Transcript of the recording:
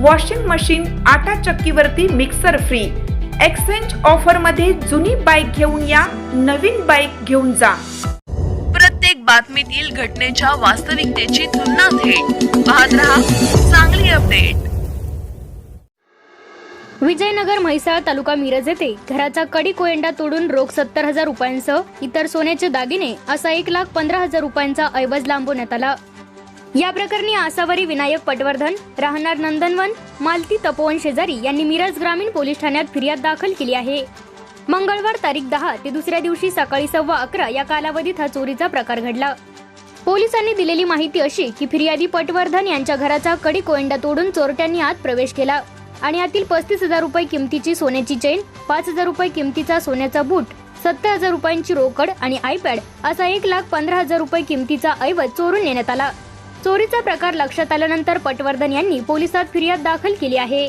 Washing machine आटा चक्कीवरती mixer free exchange ऑफरमध्ये जुनी बाईक घेऊन या नवीन बाईक घेऊन जा. प्रत्येक बातमीतील घटनेच्या वास्तविकतेची तुलना थेट. पाहत रहा चांगली अपडेट विजयनगर म्हैसाळ तालुका मिरज येथे घराचा कडी कोयंडा तोडून रोख सत्तर हजार रुपयांसह इतर सोन्याचे दागिने असा एक लाख पंधरा हजार रुपयांचा ऐवज लांबवण्यात आला. या प्रकरणी आसावरी विनायक पटवर्धन राहणार नंदनवन मालती तपोवन शेजारी यांनी मिरज ग्रामीण पोलीस ठाण्यात फिर्याद दाखल केली आहे. मंगळवार तारीख दहा ते दुसऱ्या दिवशी सकाळी सव्वा अकरा या कालावधीत हा चोरीचा प्रकार घडला. पोलिसांनी दिलेली माहिती अशी की फिर्यादी पटवर्धन यांच्या घराचा कडी कोयंडा तोडून चोरट्यांनी आत प्रवेश केला आणि यातील पस्तीस हजार रुपये किमतीची सोन्याची चेन पाच हजार रुपये किमतीचा सोन्याचा बूट सत्तर हजार रुपयांची रोकड आणि आयपॅड असा एक लाख पंधरा हजार रुपये किमतीचा ऐवज चोरून नेण्यात आला. चोरीचा प्रकार लक्षात आल्यानंतर पटवर्धन यांनी पोलिसात फिर्याद दाखल केली आहे.